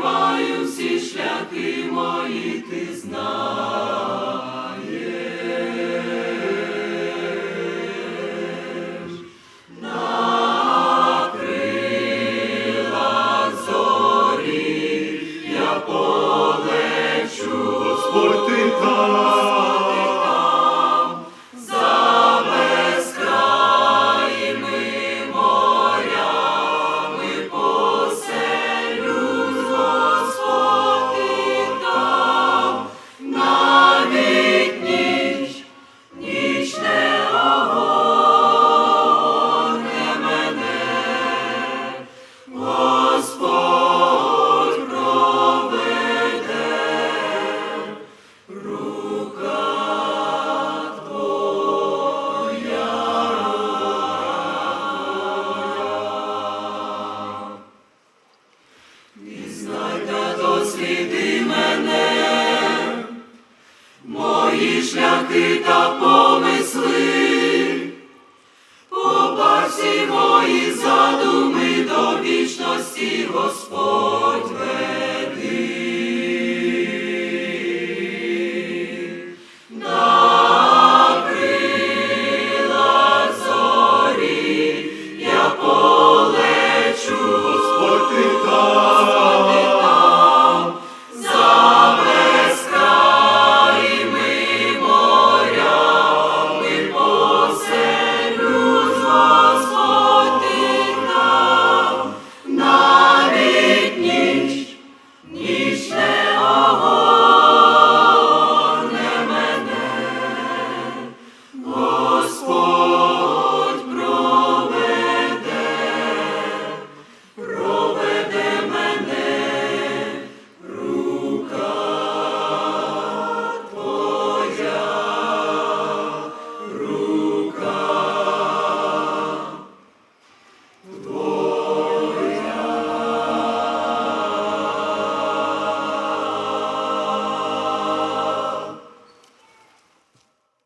Shiva. шляхи та помисли, побачці мої за.